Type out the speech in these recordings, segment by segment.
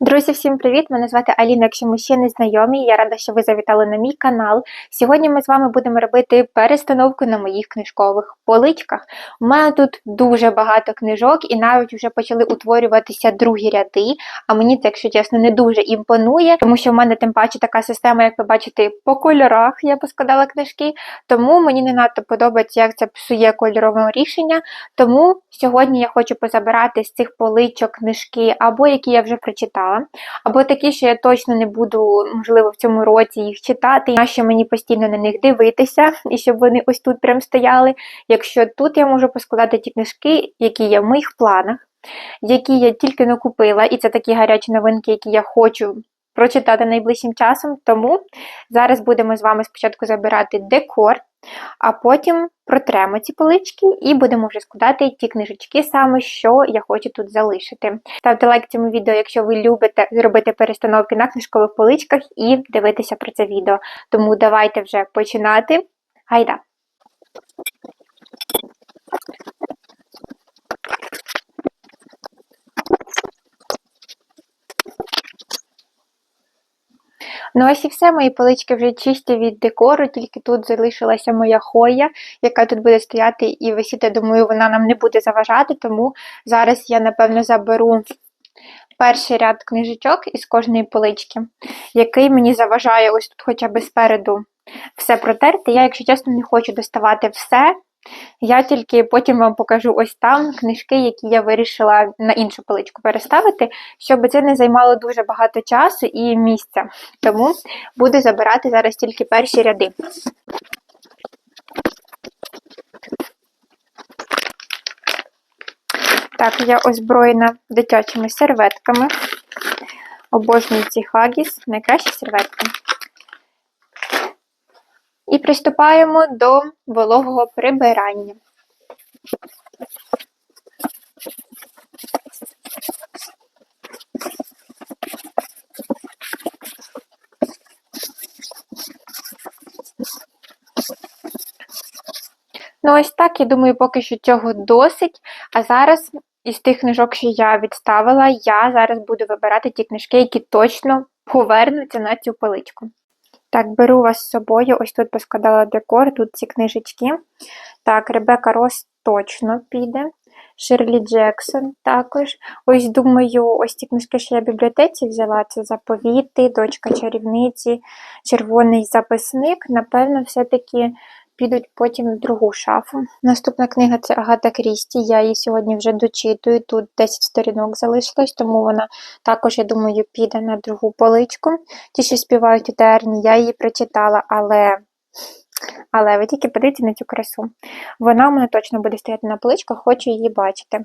Друзі, всім привіт! Мене звати Аліна. Якщо ми ще не знайомі, я рада, що ви завітали на мій канал. Сьогодні ми з вами будемо робити перестановку на моїх книжкових поличках. У мене тут дуже багато книжок і навіть вже почали утворюватися другі ряди. А мені це, якщо чесно, не дуже імпонує, тому що в мене тим паче така система, як ви бачите, по кольорах я поскладала книжки. Тому мені не надто подобається, як це псує кольорове рішення. Тому сьогодні я хочу позабирати з цих поличок книжки, або які я вже прочитала або такі, що я точно не буду, можливо, в цьому році їх читати, а ще мені постійно на них дивитися, і щоб вони ось тут прям стояли. Якщо тут я можу поскладати ті книжки, які є в моїх планах, які я тільки не купила, і це такі гарячі новинки, які я хочу. Прочитати найближчим часом, тому зараз будемо з вами спочатку забирати декор, а потім протремо ці полички і будемо вже складати ті книжечки саме, що я хочу тут залишити. Ставте лайк цьому відео, якщо ви любите робити перестановки на книжкових поличках і дивитися про це відео. Тому давайте вже починати. Гайда! Ну ось і все, мої полички вже чисті від декору, тільки тут залишилася моя хоя, яка тут буде стояти і висіти, думаю, вона нам не буде заважати, тому зараз я, напевно, заберу перший ряд книжечок із кожної полички, який мені заважає ось тут хоча б спереду все протерти. Я, якщо чесно, не хочу доставати все. Я тільки потім вам покажу ось там книжки, які я вирішила на іншу поличку переставити, щоб це не займало дуже багато часу і місця. Тому буду забирати зараз тільки перші ряди. Так, я озброєна дитячими серветками. Обожнюю ці хагіс, найкращі серветки. І приступаємо до вологого прибирання. Ну, ось так, я думаю, поки що цього досить. А зараз із тих книжок, що я відставила, я зараз буду вибирати ті книжки, які точно повернуться на цю поличку. Так, беру вас з собою. Ось тут поскладала декор, тут ці книжечки. Так, Ребека Рос точно піде. Ширлі Джексон також. Ось, думаю, ось ці книжки, що я в бібліотеці взяла, це заповіти, дочка чарівниці, червоний записник. Напевно, все-таки підуть потім в другу шафу. Наступна книга це Агата Крісті. Я її сьогодні вже дочитую. Тут 10 сторінок залишилось, тому вона також, я думаю, піде на другу поличку. Ті, що співають у терні, я її прочитала, але. Але ви тільки подивіться на цю красу. Вона у мене точно буде стояти на поличках, хочу її бачити.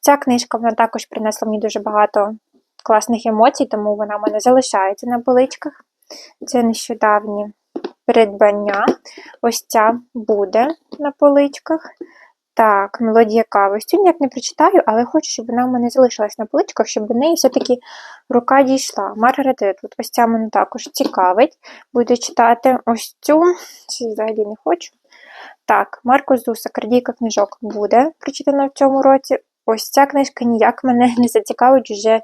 Ця книжка вона також принесла мені дуже багато класних емоцій, тому вона в мене залишається на поличках. Це нещодавні придбання. Ось ця буде на поличках. Так, мелодія кави. Сьогодні як не прочитаю, але хочу, щоб вона в мене залишилась на поличках, щоб до неї все-таки рука дійшла. Маргарет тут ось ця мене також цікавить. Буду читати ось цю, чи взагалі не хочу. Так, Марко Зуса, крадійка книжок буде прочитана в цьому році. Ось ця книжка ніяк мене не зацікавить вже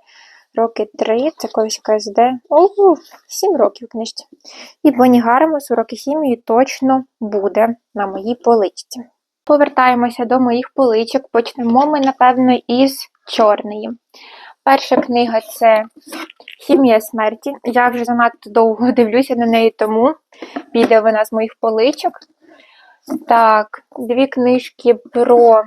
роки три, це колись КСД. Ого, сім років книжці. І Бонні Гармус уроки хімії точно буде на моїй поличці. Повертаємося до моїх поличок. Почнемо ми, напевно, із чорної. Перша книга це Хімія смерті. Я вже занадто довго дивлюся на неї, тому піде вона з моїх поличок. Так, дві книжки про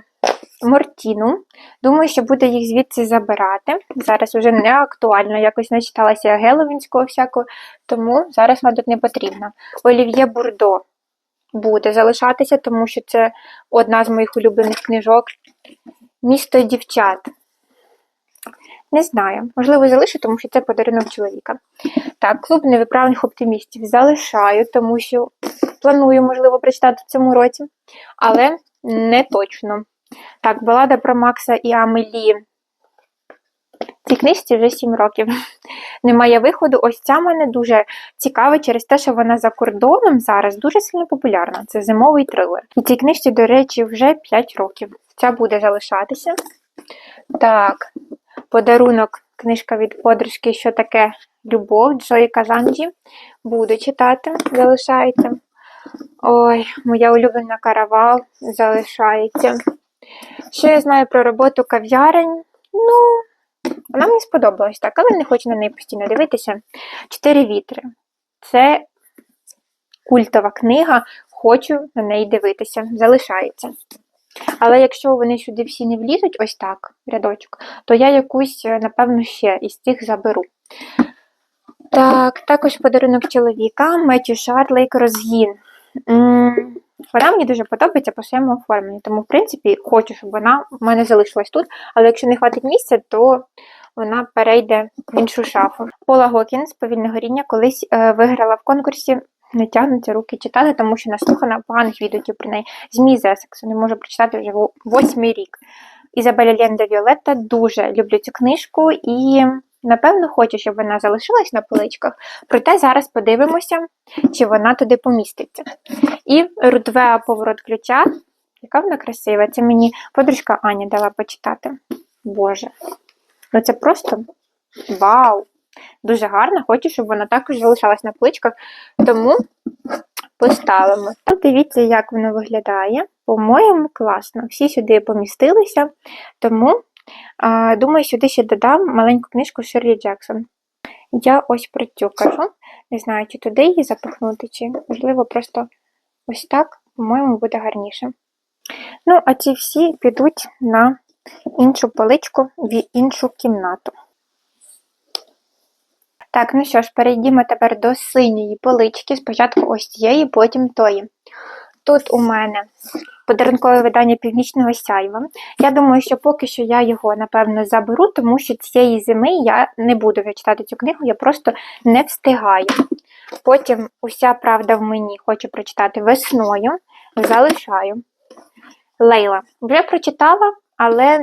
Мортіну. Думаю, що буде їх звідси забирати. Зараз вже не актуально, якось не читалася Геловінського всякого, тому зараз вона тут не потрібна. Олів'є Бурдо буде залишатися, тому що це одна з моїх улюблених книжок. Місто дівчат. Не знаю, можливо, залишу, тому що це подарунок чоловіка. Так, клуб невиправних оптимістів залишаю, тому що планую, можливо, прочитати в цьому році, але не точно. Так, балада про Макса і Амелі. Цій книжці вже 7 років. Немає виходу. Ось ця мене дуже цікава через те, що вона за кордоном зараз дуже сильно популярна. Це зимовий трилер. І цій книжці, до речі, вже 5 років. Ця буде залишатися. Так, подарунок книжка від подружки, що таке любов Джої Казанджі. Буду читати, залишається. Ой, моя улюблена каравал залишається. Що я знаю про роботу кав'ярень? Ну, вона мені сподобалась так, але не хочу на неї постійно дивитися. Чотири вітри. Це культова книга, хочу на неї дивитися. Залишається. Але якщо вони сюди всі не влізуть, ось так, рядочок, то я якусь, е, напевно, ще із цих заберу. Так, також подарунок чоловіка Меттю Шарлейк розгін. Вона мені дуже подобається по своєму оформленню, тому, в принципі, хочу, щоб вона в мене залишилась тут, але якщо не хватить місця, то вона перейде в іншу шафу. Пола Гокінс, повільне горіння, колись е, виграла в конкурсі. Не тягнуться руки читати, тому що наслухана поганих відгуків про неї. Змій з Есексу не можу прочитати вже восьмий рік. Ізабеля Ленда Віолетта дуже люблю цю книжку і, напевно, хочу, щоб вона залишилась на поличках. Проте зараз подивимося, чи вона туди поміститься. І Рудвеа поворот ключа. Яка вона красива. Це мені подружка Аня дала почитати. Боже. Ну це просто вау! Дуже гарно, хочу, щоб вона також залишалась на поличках, тому поставимо. Так, дивіться, як воно виглядає. По-моєму, класно. Всі сюди помістилися, тому думаю, сюди ще додам маленьку книжку Ширлі Джексон. Я ось про цю кажу. Не знаю, чи туди її запихнути, чи можливо просто ось так, по-моєму, буде гарніше. Ну, а ці всі підуть на іншу поличку в іншу кімнату. Так, ну що ж, перейдімо тепер до синьої полички. Спочатку ось цієї, потім тої. Тут у мене подарункове видання північного сяйва. Я думаю, що поки що я його, напевно, заберу, тому що цієї зими я не буду вже читати цю книгу, я просто не встигаю. Потім уся правда в мені хочу прочитати весною, залишаю. Лейла. Вже прочитала, але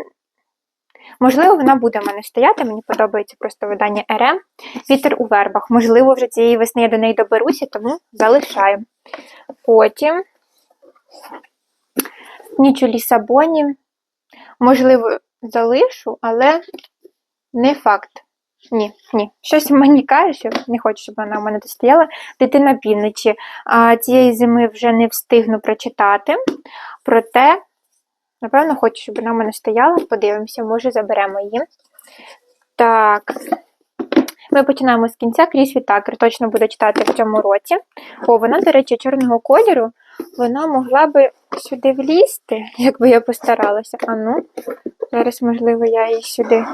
можливо вона буде в мене стояти. Мені подобається просто видання РМ. Вітер у вербах. Можливо, вже цієї весни я до неї доберуся, тому залишаю. Потім ніч у Лісабоні. Можливо, залишу, але не факт. Ні, ні. Щось мені каже, що не хочу, щоб вона в мене достояла. Дитина півночі. А, цієї зими вже не встигну прочитати. Проте, напевно, хочу, щоб вона в мене стояла. Подивимося, може заберемо її. Так. Ми починаємо з кінця. Кріс Вітакер точно буде читати в цьому році. О, вона, до речі, чорного кольору. Вона могла би сюди влізти, якби я постаралася. А ну, зараз, можливо, я її сюди.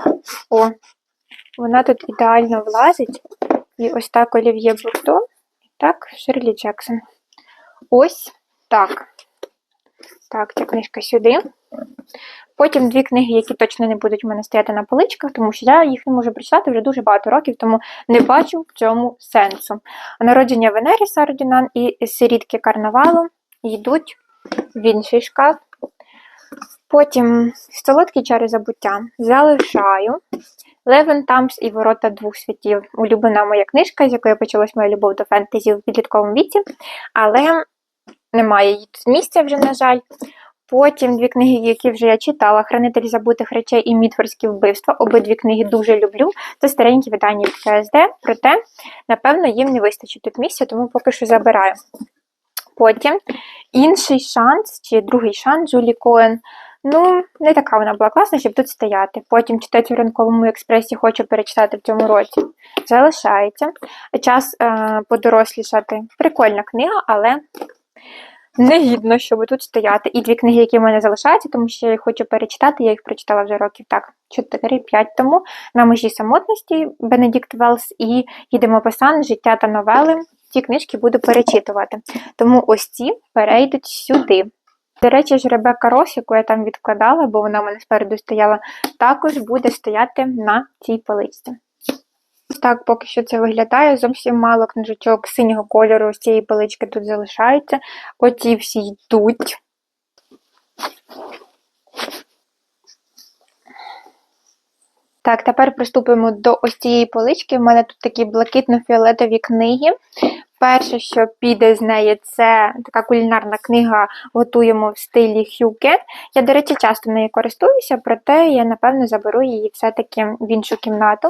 О, вона тут ідеально влазить. І ось так Олів'є Бурто, і так Шерлі Джексон. Ось так. Так, ця книжка сюди. Потім дві книги, які точно не будуть в мене стояти на поличках, тому що я їх не можу прочитати вже дуже багато років, тому не бачу в цьому сенсу. Народження Венері Сардінан і сирітки карнавалу йдуть в інший шкаф. Потім солодкі чари забуття залишаю. Левен Тамс і Ворота двох світів. Улюблена моя книжка, з якої почалась моя любов до фентезі в підлітковому віці, але немає її тут місця вже, на жаль. Потім дві книги, які вже я читала: Хранитель забутих речей і Мітфорські вбивства. Обидві книги дуже люблю. Це старенькі видання від КСД, проте, напевно, їм не вистачить тут місця, тому поки що забираю. Потім інший шанс, чи другий шанс Джулі Коен. Ну, не така вона була класна, щоб тут стояти. Потім читати в ранковому експресі хочу перечитати в цьому році. Залишається. Час е, подорослішати. Прикольна книга, але негідно, щоб тут стояти. І дві книги, які в мене залишаються, тому що я їх хочу перечитати, я їх прочитала вже років так 4-5 тому. На межі самотності Бенедікт Велс і їдемо по сан, життя та новели. Ці книжки буду перечитувати. Тому ось ці перейдуть сюди. До речі, ж Ребека Рос, яку я там відкладала, бо вона в мене спереду стояла, також буде стояти на цій поличці. Так, поки що це виглядає. Зовсім мало книжечок синього кольору з цієї полички тут залишаються. Оці всі йдуть. Так, тепер приступимо до ось цієї полички. У мене тут такі блакитно-фіолетові книги. Перше, що піде з неї, це така кулінарна книга Готуємо в стилі Хюке. Я, до речі, часто нею користуюся, проте я, напевно, заберу її все-таки в іншу кімнату.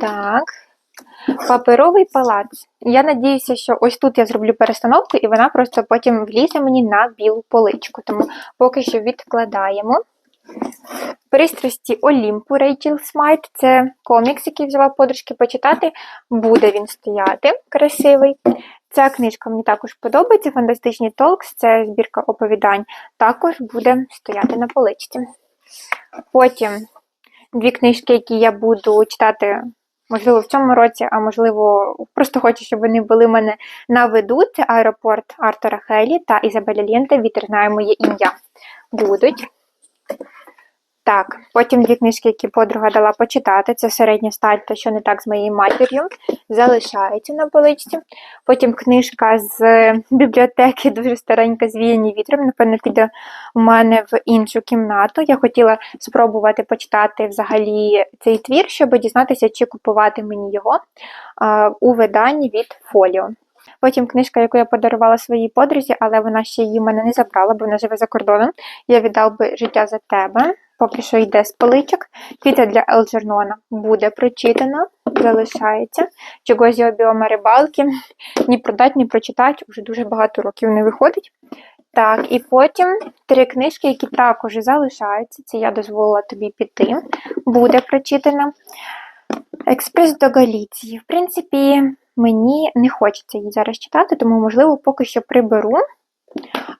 Так. Паперовий палац. Я надіюся, що ось тут я зроблю перестановку, і вона просто потім влізе мені на білу поличку. Тому поки що відкладаємо. Пристрасті Олімпу Рейчел Смайт. Це комікс, який взяла подружки почитати. Буде він стояти красивий. Ця книжка мені також подобається. Фантастичні Толкс, це збірка оповідань, також буде стояти на поличці. Потім дві книжки, які я буду читати, можливо, в цьому році, а можливо, просто хочу, щоб вони були в мене на виду. Це аеропорт Артура Хелі та Ізабеля Лєнте Вітер знає моє ім'я. Будуть. Так, потім дві книжки, які подруга дала почитати. Це середня сталь та що не так з моєю матір'ю. Залишається на поличці. Потім книжка з бібліотеки, дуже старенька, звіяні вітром. Напевно, піде у мене в іншу кімнату. Я хотіла спробувати почитати взагалі цей твір, щоб дізнатися, чи купувати мені його у виданні від Фоліо. Потім книжка, яку я подарувала своїй подрузі, але вона ще її в мене не забрала, бо вона живе за кордоном. Я віддав би життя за тебе. Поки що йде з поличок. Квіти для Елджернона буде прочитано, залишається. Чогось його біома рибалки. Ні продать, ні прочитати, вже дуже багато років не виходить. Так, і потім три книжки, які також залишаються. Це я дозволила тобі піти. Буде прочитано. Експрес до Галіції. В принципі, мені не хочеться її зараз читати, тому, можливо, поки що приберу.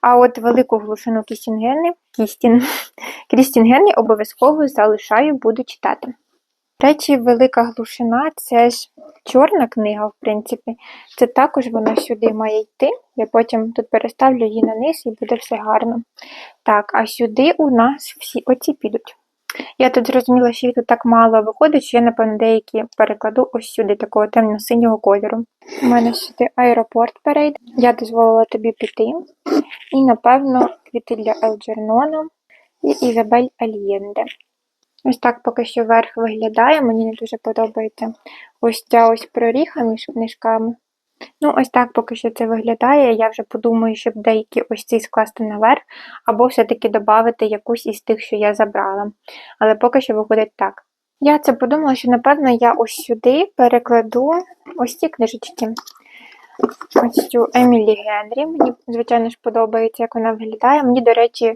А от велику глушину Кістінгени, Кістін, Крістінгени обов'язково залишаю, буду читати. Речі, велика глушина це ж чорна книга, в принципі. Це також вона сюди має йти. Я потім тут переставлю її на низ і буде все гарно. Так, а сюди у нас всі оці підуть. Я тут зрозуміла, що їх тут так мало виходить, що я, напевно, деякі перекладу ось сюди, такого темно-синього кольору. У мене сюди аеропорт перейде. Я дозволила тобі піти. І, напевно, квіти для Елджернона і Ізабель Альєнде. Ось так поки що верх виглядає, мені не дуже подобається ось ця ось проріха між книжками. Ну, ось так поки що це виглядає. Я вже подумаю, щоб деякі ось ці скласти наверх, або все-таки додати якусь із тих, що я забрала. Але поки що виходить так. Я це подумала, що, напевно, я ось сюди перекладу ось ці книжечки. Ось цю Емілі Генрі. Мені, звичайно ж, подобається, як вона виглядає. Мені, до речі,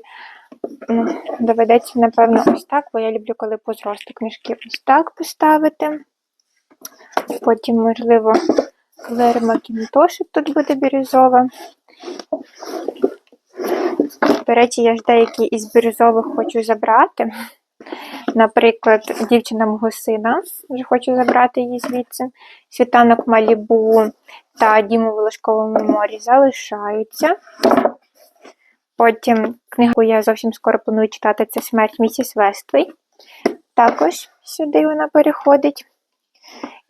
ну, доведеться, напевно, ось так, бо я люблю, коли по зросту книжки ось так поставити. Потім, можливо, Клер Макінтош тут буде бірюзова. До речі, я ж деякі із бірюзових хочу забрати. Наприклад, дівчина мого сина, вже хочу забрати її звідси. Світанок Малібу та Діму Волошковому морі залишаються. Потім книгу я зовсім скоро планую читати це Смерть місіс Вествей. Також сюди вона переходить.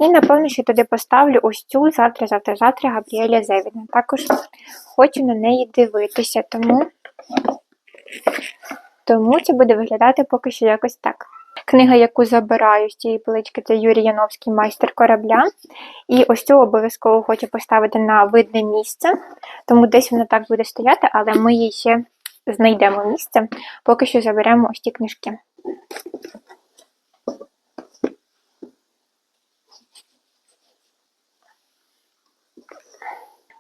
І, напевно, що туди поставлю ось цю завтра, завтра, завтра Габріеля Зевіна. Також хочу на неї дивитися, тому тому це буде виглядати поки що якось так. Книга, яку забираю з цієї полички, це Юрій Яновський майстер корабля. І ось цю обов'язково хочу поставити на видне місце, тому десь вона так буде стояти, але ми їй ще знайдемо місце, поки що заберемо ось ті книжки.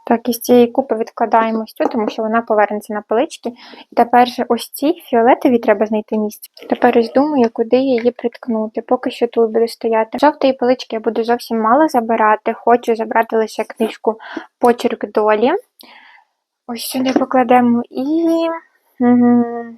Так, із цієї купи відкладаємо цю, тому що вона повернеться на полички. І тепер же ось ці фіолетові треба знайти місце. Тепер ось думаю, куди її приткнути. Поки що тут буде стояти. Жовтої полички я буду зовсім мало забирати. Хочу забрати лише книжку Почерк долі. Ось сюди покладемо і.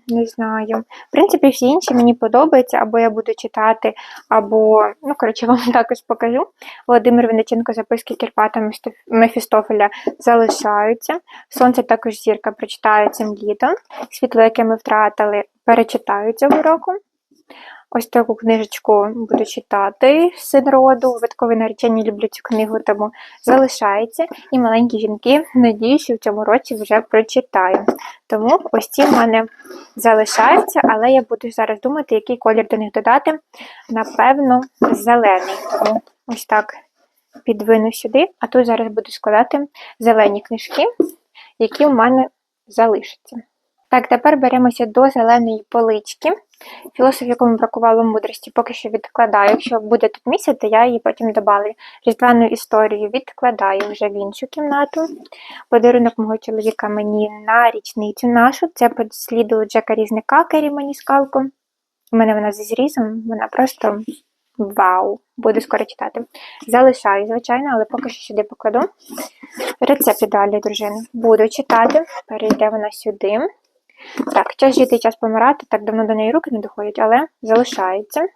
Не знаю. В принципі, всі інші мені подобаються, або я буду читати, або, ну, коротше, вам також покажу. Володимир Винниченко, записки Кірпата Мефістофеля залишаються. Сонце також зірка прочитаю цим літом. Світло, яке ми втратили, перечитаю цього року. Ось таку книжечку буду читати син роду. Виткові наречені люблю цю книгу, тому залишається. І маленькі жінки, надію, що в цьому році вже прочитаю. Тому ось ці в мене залишаються, але я буду зараз думати, який колір до них додати. Напевно, зелений. Тому ось так підвину сюди, а тут зараз буду складати зелені книжки, які в мене залишаться. Так, тепер беремося до зеленої полички. Філософ, якому бракувало мудрості, поки що відкладаю. Якщо буде тут місяць, то я її потім добавлю. Різдвяну історію відкладаю вже в іншу кімнату. Подарунок мого чоловіка мені на річницю нашу. Це по сліду Джека Різника Кері мені скалку. У мене вона зі зрізом, вона просто вау! Буду скоро читати. Залишаю, звичайно, але поки що сюди покладу. Рецепт ідеальної дружини. Буду читати, перейде вона сюди. Так, час жити час помирати, так давно до неї руки не доходять, але залишається.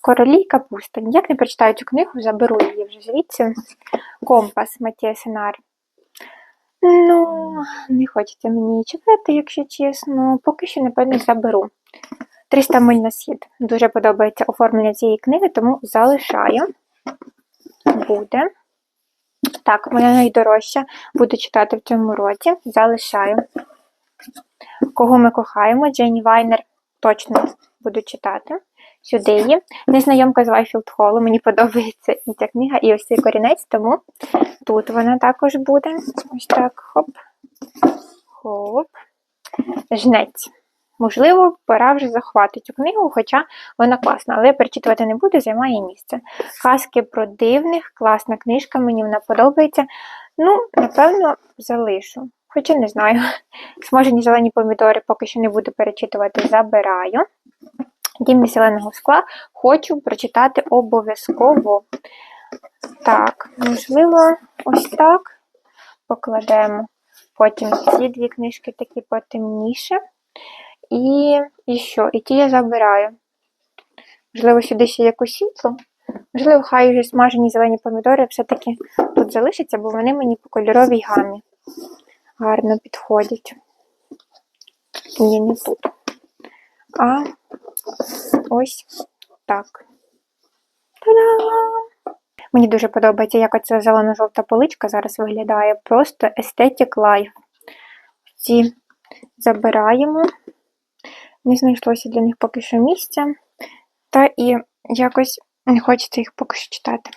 Королі і капуста. Ніяк не прочитаю цю книгу, заберу її вже звідси. Компас Матія Сенар. Ну, не хочеться мені її читати, якщо чесно. Поки що, напевно, заберу. 300 миль на схід. Дуже подобається оформлення цієї книги, тому залишаю. Буде. Так, моя найдорожча. Буду читати в цьому році. Залишаю. Кого ми кохаємо? Джейні Вайнер точно буду читати. Сюди є. Незнайомка з Вайфілд Холлу. Мені подобається і ця книга, і ось цей корінець, тому тут вона також буде. Ось так. Хоп. Хоп. Жнець. Можливо, пора вже заховати цю книгу, хоча вона класна, але я перечитувати не буду, займає місце. Казки про дивних, класна книжка, мені вона подобається. Ну, напевно, залишу. Хоча не знаю. Смажені зелені помідори поки що не буду перечитувати, забираю. Дім зеленого скла хочу прочитати обов'язково. Так, можливо, ось так покладемо. Потім ці дві книжки такі потемніше. І і що? І ті я забираю. Можливо, сюди ще якусь світло. Можливо, хай вже смажені зелені помідори все-таки тут залишаться, бо вони мені по кольоровій гамі гарно підходять. Ні, не тут. А ось так. Та-дам! Мені дуже подобається, як оця зелено-жовта поличка зараз виглядає. Просто Aesthetic Life. Ці забираємо. Не знайшлося для них поки що місця. Та і якось не хочеться їх поки що читати.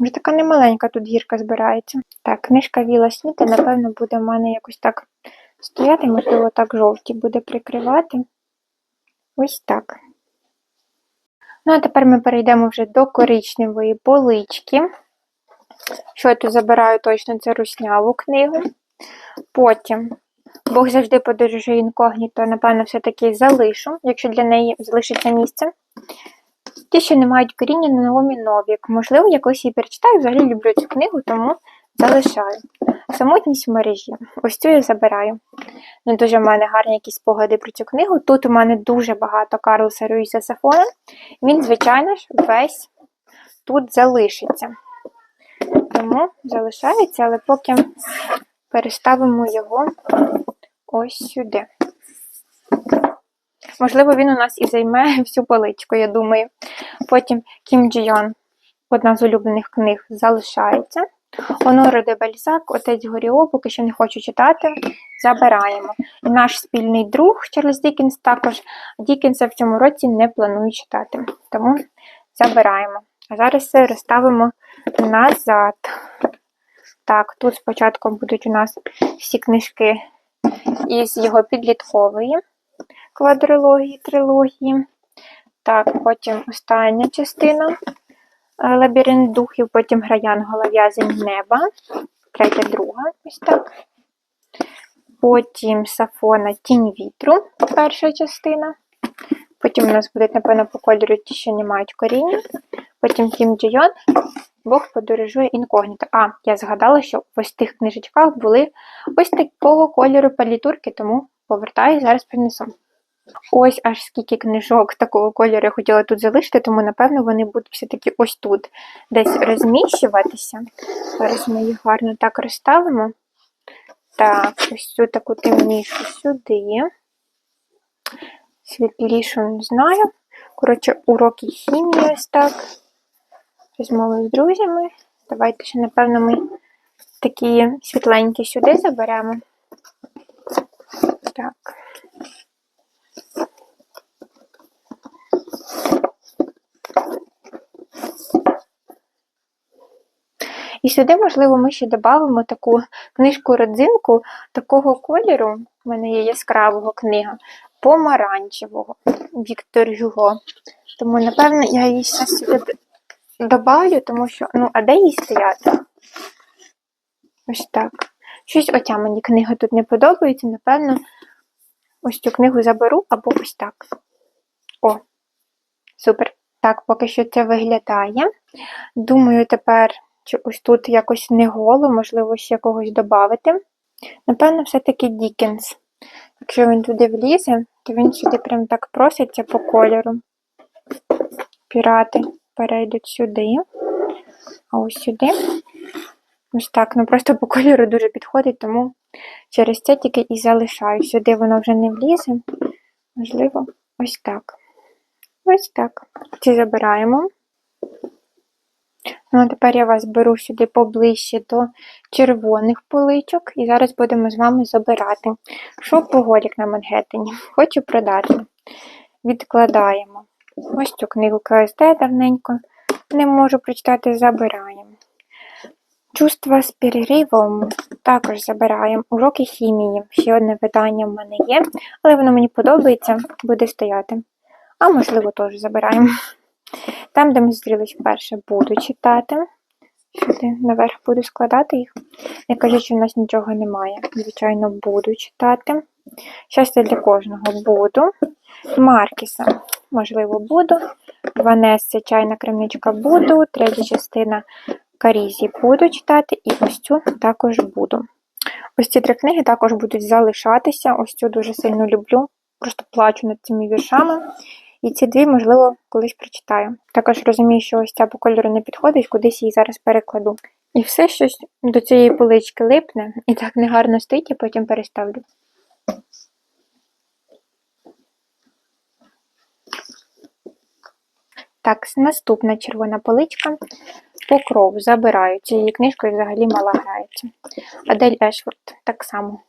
Вже така немаленька тут гірка збирається. Так, книжка Віла Сміта, напевно, буде в мене якось так стояти, можливо, так жовті буде прикривати. Ось так. Ну, а тепер ми перейдемо вже до коричневої полички. Що я тут забираю точно, це русняву книгу. Потім Бог завжди подорожує інкогніто, напевно, все-таки залишу, якщо для неї залишиться місце. Ті, що не мають коріння на Новік. Можливо, якось її перечитаю, взагалі люблю цю книгу, тому залишаю. Самотність в мережі. Ось цю я забираю. Не дуже в мене гарні якісь спогади про цю книгу. Тут у мене дуже багато Карлоса Руїса Сафона. Він, звичайно ж, весь тут залишиться. Тому залишається, але поки переставимо його ось сюди. Можливо, він у нас і займе всю поличку, я думаю. Потім Кім Джі Йон, одна з улюблених книг, залишається. Оноре де Бальзак, Отець Горіо, поки що не хочу читати, забираємо. І наш спільний друг Чарльз Дікінс також Дікінса в цьому році не планую читати. Тому забираємо. А зараз все розставимо назад. Так, тут спочатку будуть у нас всі книжки із його підліткової квадрилогії, трилогії. Так, потім остання частина Лабіринт духів, потім Граян Голов'язень неба. Третя, друга, ось так. Потім Сафона Тінь вітру, перша частина. Потім у нас будуть, напевно, по кольору ті, що не мають коріння. Потім Кім Джойон, Бог подорожує інкогніто. А, я згадала, що в ось тих книжечках були ось такого кольору палітурки, тому повертаю, зараз принесу. Ось аж скільки книжок такого кольору я хотіла тут залишити, тому, напевно, вони будуть все-таки ось тут десь розміщуватися. Зараз ми їх гарно так розставимо. Так, ось цю таку темнішу сюди. Світлішу не знаю. Коротше, уроки хімії ось так. Розмови з друзями. Давайте ще, напевно, ми такі світленькі сюди заберемо. Так. І сюди, можливо, ми ще додамо таку книжку-родзинку такого кольору. У мене є яскравого книга, помаранчевого Віктор Юго. Тому, напевно, я її зараз сюди добавлю, тому що, ну, а де їй стояти? Ось так. Щось отя мені книга тут не подобається, напевно, ось цю книгу заберу або ось так. О, супер. Так, поки що це виглядає. Думаю, тепер чи ось тут якось не голо, можливо, ще когось додати. Напевно, все-таки Дікенс. Якщо він туди влізе, то він сюди прям так проситься по кольору. Пірати перейдуть сюди, а ось сюди. Ось так, ну просто по кольору дуже підходить, тому через це тільки і залишаю. Сюди воно вже не влізе. Можливо, ось так. Ось так. Ці забираємо. Ну, тепер я вас беру сюди поближче до червоних поличок, і зараз будемо з вами забирати. Шопоголік на Мангеттені. Хочу продати. Відкладаємо. Ось цю книгу КСД давненько. Не можу прочитати, забираємо. Чувства з переривом також забираємо. Уроки хімії. Ще одне видання в мене є, але воно мені подобається, буде стояти. А можливо, теж забираємо. Там, де ми зустрілись вперше, буду читати. Сюди наверх буду складати їх. Не кажуть, що в нас нічого немає. Звичайно, буду читати. Щастя для кожного буду. Маркіса, можливо, буду. Ванесса, чайна кремничка буду. Третя частина Карізі буду читати, і ось цю також буду. Ось ці три книги також будуть залишатися. Ось цю дуже сильно люблю. Просто плачу над цими віршами. І ці дві, можливо, колись прочитаю. Також розумію, що ось ця по кольору не підходить, кудись її зараз перекладу. І все щось до цієї полички липне, і так негарно стоїть, я потім переставлю. Так, наступна червона поличка. Покров забираю. Цією книжкою взагалі мала грається. Адель Ешфорд так само.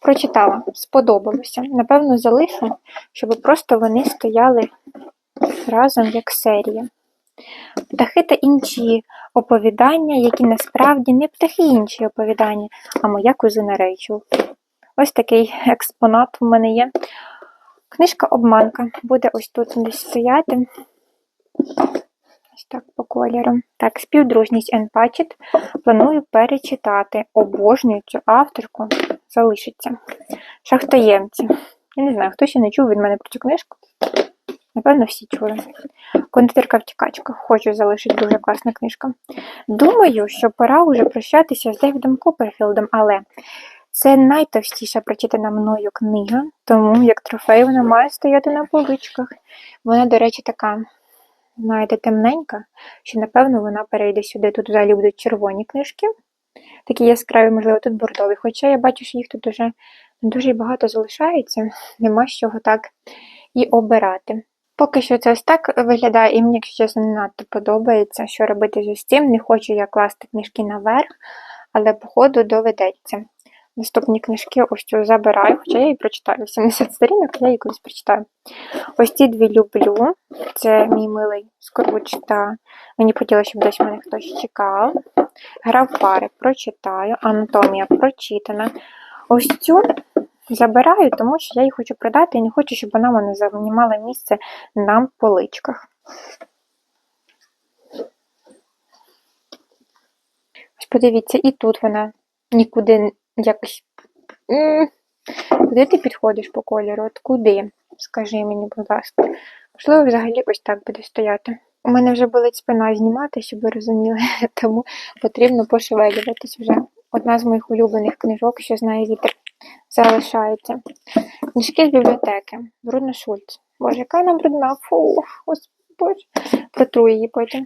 Прочитала, сподобалося. Напевно, залишу, щоб просто вони стояли разом як серія. Птахи та інші оповідання, які насправді не птахи інші оповідання, а моя кузина Рейчел. Ось такий експонат у мене є. Книжка обманка буде ось тут десь стояти. Ось так по кольору. Так, співдружність Енн Планую перечитати. Обожнюю цю авторку. Залишиться. Шахтаємці. Я не знаю, хто ще не чув від мене про цю книжку. Напевно, всі чули. Кондитерка втікачка. Хочу залишити дуже класна книжка. Думаю, що пора вже прощатися з Девідом Куперфілдом, але це найтовстіша прочитана мною книга, тому як трофей вона має стояти на поличках. Вона, до речі, така, знаєте, темненька, що, напевно, вона перейде сюди. Тут взагалі будуть червоні книжки. Такі яскраві, можливо, тут бордові. Хоча я бачу, що їх тут дуже, дуже багато залишається, нема з чого так і обирати. Поки що це ось так виглядає, і мені, якщо чесно, не надто подобається, що робити з цим. Не хочу я класти книжки наверх, але, походу, доведеться. Наступні книжки ось цю забираю, хоча я її прочитаю. 70 сторінок, я її колись прочитаю. Ось ці дві люблю. Це мій милий Скорбуч та мені хотілося, щоб десь мене хтось чекав. Гра в пари прочитаю, анатомія прочитана. Ось цю забираю, тому що я її хочу продати і не хочу, щоб вона мене займала місце на поличках. Ось подивіться, і тут вона нікуди якось. Куди ти підходиш по кольору? От куди? Скажи мені, будь ласка. Можливо, взагалі ось так буде стояти. У мене вже болить спина знімати, щоб ви розуміли, тому потрібно пошевелюватись вже. Одна з моїх улюблених книжок, що знає вітер, залишається. Книжки з бібліотеки. Брудна Шульц. Боже, яка вона брудна? Фу, господи. Протру її потім.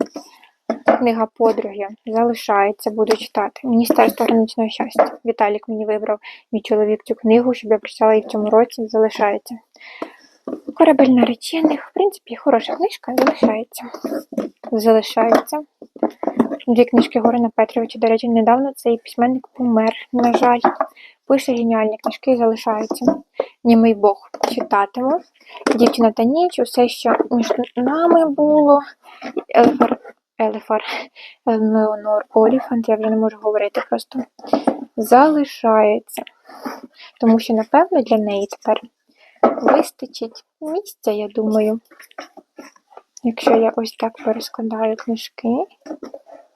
Книга подруги залишається, буду читати. Міністерство граничного щастя. Віталік мені вибрав мій чоловік цю книгу, щоб я прочитала її в цьому році. Залишається. Корабель наречених. В принципі, хороша книжка, залишається. Залишається. Дві книжки Горина Петровича. До речі, недавно цей письменник помер, на жаль. Пише геніальні книжки залишаються. Німий Бог читатиму. Дівчина та ніч, усе, що між нами було. Елефар, Елеонор Оліфант, я вже не можу говорити просто, залишається. Тому що, напевно, для неї тепер вистачить місця, я думаю. Якщо я ось так перескладаю книжки.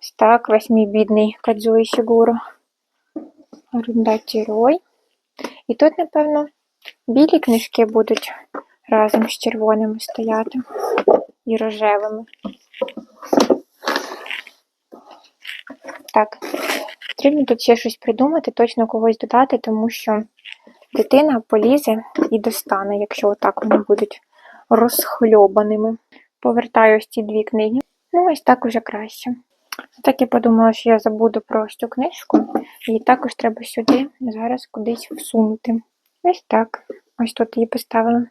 Ось так, весь мій бідний Кадзуї Шігуро. Рундаті Рой. І тут, напевно, білі книжки будуть разом з червоними стояти і рожевими. Так, потрібно тут ще щось придумати, точно когось додати, тому що дитина полізе і достане, якщо отак вони будуть розхльобаними. Повертаю ось ці дві книги. Ну, ось так уже краще. Так я подумала, що я забуду про ось цю книжку, і також треба сюди зараз кудись всунути. Ось так. Ось тут її поставила.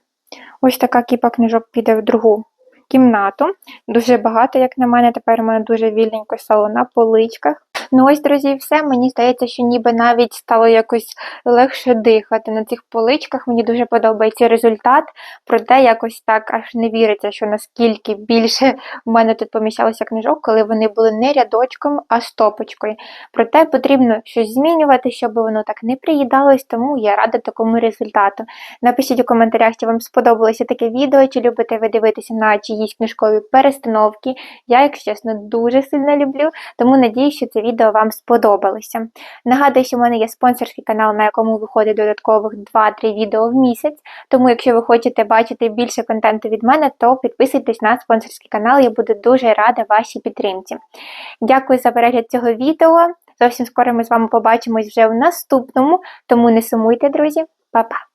Ось така кіпа книжок піде в другу кімнату. Дуже багато, як на мене, тепер у мене дуже вільненько стало на поличках. Ну ось, друзі, все. Мені здається, що ніби навіть стало якось легше дихати на цих поличках. Мені дуже подобається результат, проте якось так аж не віриться, що наскільки більше в мене тут поміщалося книжок, коли вони були не рядочком, а стопочкою. Проте потрібно щось змінювати, щоб воно так не приїдалось, тому я рада такому результату. Напишіть у коментарях, чи вам сподобалося таке відео, чи любите ви дивитися на чиїсь книжкові перестановки. Я, якщо чесно, дуже сильно люблю, тому надіюсь, що це відео вам сподобалося. Нагадую, що в мене є спонсорський канал, на якому виходить додаткових 2-3 відео в місяць. Тому, якщо ви хочете бачити більше контенту від мене, то підписуйтесь на спонсорський канал, я буду дуже рада вашій підтримці. Дякую за перегляд цього відео. Зовсім скоро ми з вами побачимось вже в наступному, тому не сумуйте, друзі. Па-па!